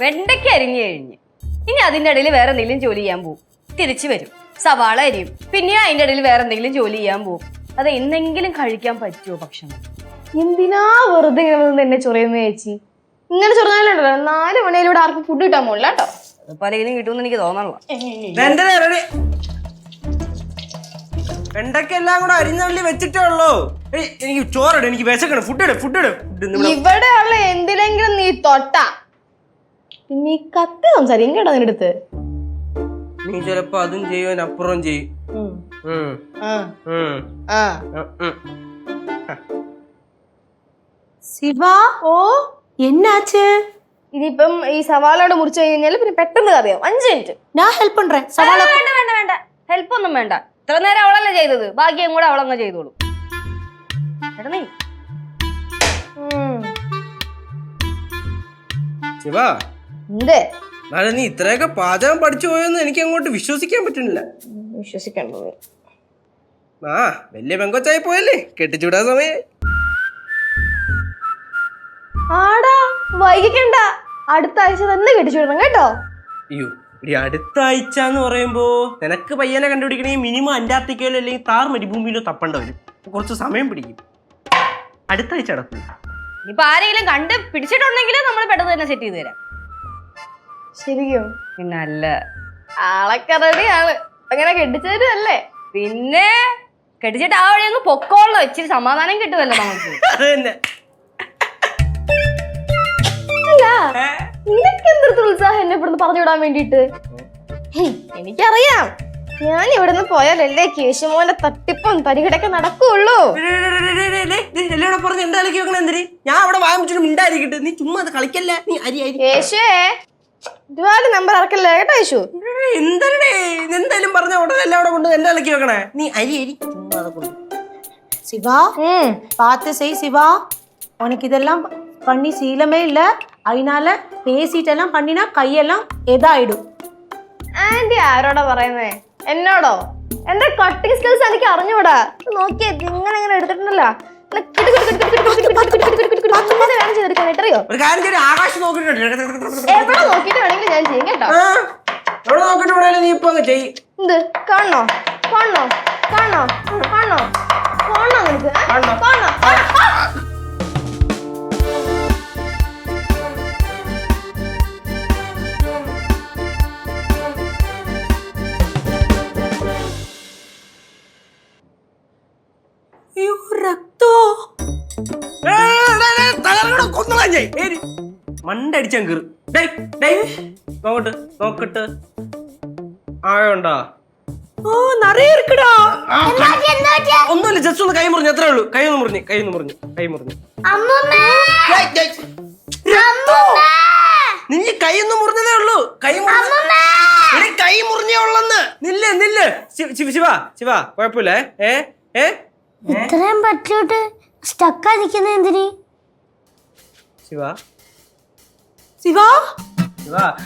വെണ്ടയ്ക്ക അരിഞ്ഞു കഴിഞ്ഞ്. ഇനി അതിന്റെ ഇടയിൽ വേറെ എന്തെങ്കിലും ജോലി ചെയ്യാൻ പോകും തിരിച്ചു വരും. സവാള അരിയും. പിന്നെ അതിന്റെ ഇടയിൽ വേറെ എന്തെങ്കിലും ജോലി ചെയ്യാൻ പോകും അത് എന്തെങ്കിലും കഴിക്കാൻ പറ്റുമോ ഭക്ഷണം? എന്തിനാ വെറുതെ ഇങ്ങനെ എന്നെ ചൊറിയുന്ന ചേച്ചി? ഇങ്ങനെ ചൊറിഞ്ഞാലുണ്ടല്ലോ. നാല് മണിയിലൂടെ ആർക്കും ഫുഡ് കിട്ടാൻ പോകില്ല കേട്ടോ. അതിപ്പോ ആരെങ്കിലും കിട്ടുമെന്ന് എനിക്ക് തോന്നണല്ലോ എന്റെ കൂടെ അരിഞ്ഞള്ളി വെച്ചിട്ടേ ഉള്ളൂ എനിക്ക് ചോറിടും എനിക്ക് വിശക്കണം. ഫുഡ് ഇട് ഫുഡ് ഇട് ഇവിടെ ഉള്ള എന്തിനെങ്കിലും നീ തൊട്ട. പിന്നെ ഈ കത്ത് സംസാരിക്കും. കേട്ടോ നിന്റെ അടുത്ത്. നീ ചിലപ്പോ അതും ചെയ്യും അപ്പുറം ചെയ്യും. ശിവ? ഓ. എന്നാച്ച്? ഇതിപ്പം ഈ സവാളയോട് മുറിച്ചു കഴിഞ്ഞാൽ പിന്നെ പെട്ടെന്ന് കറിയാവും. അഞ്ച് മിനിറ്റ്. ഞാൻ ഹെൽപ്പ് ഉണ്ട് സവാള വേണ്ട വേണ്ട വേണ്ട ഹെൽപ്പ് ഒന്നും വേണ്ട. ഇത്ര നേരം അവളല്ലേ ചെയ്തത്. ബാക്കിയും കൂടെ അവളങ്ങ് ചെയ്തോളൂ. എടനീ ശിവാ. എന്തേ? നാളെ നീ ഇത്രയൊക്കെ പാചകം പഠിച്ചു പോയെന്ന് എനിക്ക് അങ്ങോട്ട് വിശ്വസിക്കാൻ പറ്റുന്നില്ല. വിശ്വസിക്കണ്ടത് ആ വലിയ പെങ്കൊച്ചായി പോയല്ലേ? കെട്ടിച്ചൂടാ സമയം ആടാ വൈകിക്കണ്ട. അടുത്ത ആഴ്ച തന്നെ കെട്ടിച്ചുവിടണം കേട്ടോ. അയ്യോ ഈ അടുത്ത ആഴ്ച എന്ന് പറയുമ്പോ നിനക്ക് പയ്യനെ കണ്ടുപിടിക്കണമെങ്കിൽ മിനിമം അന്റാർട്ടിക്കയിലോ അല്ലെങ്കിൽ താർ മരുഭൂമിയിലോ തപ്പണ്ട വരും. കുറച്ച് സമയം പിടിക്കും. അടുത്ത ആഴ്ച നടക്കും. ഇപ്പൊ ആരെങ്കിലും കണ്ട് പിടിച്ചിട്ടുണ്ടെങ്കിൽ നമ്മൾ പെട്ടെന്ന് തന്നെ സെറ്റ് ചെയ്ത് തരാം. ശരിക്കും. പിന്നെ അല്ല. ആളൊക്കെ റെഡിയാണ്. അങ്ങനെ കെട്ടിച്ചു തരുമല്ലേ പിന്നെ കെട്ടിച്ചിട്ട് ആ വഴി അങ്ങ് പൊക്കോളോ. ഇച്ചിരി സമാധാനം കിട്ടുമല്ലോ നമുക്ക്. അല്ല നിനക്ക് ഉത്സാഹം എന്നെ ഇവിടുന്ന് പറഞ്ഞു വിടാൻ വേണ്ടിട്ട് എനിക്കറിയാം. ഞാൻ ഇവിടുന്ന് പോയാലല്ലേ കേശുമോന്റെ തട്ടിപ്പും തരികിടക്കെ നടക്കുള്ളൂ. ഞാൻ അവിടെ വാങ്ങിച്ചിട്ട് മിണ്ടായിരിക്കട്ടെ നീ ചുമ്മാ കളിക്കല്ല? നീ അരി അരി കേശുവേ ഒരുപാട് നമ്പർ ഇറക്കല്ലേ കേട്ടോ യേശു എന്തരടേ എന്തായാലും പറഞ്ഞ ഉടനെ എല്ലാം അവിടെ കൊണ്ട് എന്റെ തലക്ക് വെക്കണേ നീ അരി അരി ചുമ്മാ അതൊക്കെ കൊണ്ട്. சிவா ഉം. பார்த்து செய் சிவா உனக்கு இதெல்லாம் பண்ணி சீலமே இல்ல அதனால பேசிட்டெல்லாம் பண்ணினா கையெல்லாம் எதாயிடும் ആന്റി ആരോടാ പറയുന്നേ എന്നോടോ എന്റെ കട്ടിങ് സ്കിൽസ് എനിക്ക് അറിഞ്ഞൂടാ ഇത് നോക്കിയേ ഇത് ഇങ്ങനെ ഇങ്ങനെ എടുത്തിട്ടുണ്ടല്ലോ കേട്ടറിയോ? ഒരു കാര്യം ചെയ്ത് ആകാശം നോക്കിട്ടുണ്ട് എവിടെ നോക്കിട്ട് വേണമെങ്കിലും ഞാൻ ചെയ്യും കേട്ടോ. എവിടെ നോക്കിട്ട് വേണേലും നീ ഇപ്പൊ അങ്ങ് എന്ത്? കാണണോ? കാണണോ? കാണണോ? കാണണോ? കാണണോ നിനക്ക്? കാണണോ? കൊന്നു കളഞ്ഞേ മണ്ടടിച്ചാൻ കീറി. ഡേയ് ഡേയ് നോക്കട്ട്. നോക്കട്ട് ആയോണ്ടാ ഓ നിറയെ ഇരിക്കടാ. ഒന്നുമില്ല ജസ്റ്റ് ഒന്ന് കൈ മുറിഞ്ഞു അത്രേ ഉള്ളൂ. കൈ ഒന്ന് മുറിഞ്ഞു കൈ ഒന്ന് മുറിഞ്ഞു കൈ മുറിഞ്ഞു. നീ കൈ ഒന്ന് മുറിഞ്ഞതേ ഉള്ളൂ. കൈ മുറിഞ്ഞ കൈ മുറിഞ്ഞേ ഉള്ളെന്ന്. നില്ല് നില്ല്. ശിവ ശിവ ശിവ കുഴപ്പമില്ലേ. ഏ ഏ? ഇത്രയും പറ്റിയോട്ട് സ്റ്റക്കാ നിക്കുന്ന എന്തിനീ? シワ？シワ？ワワワ。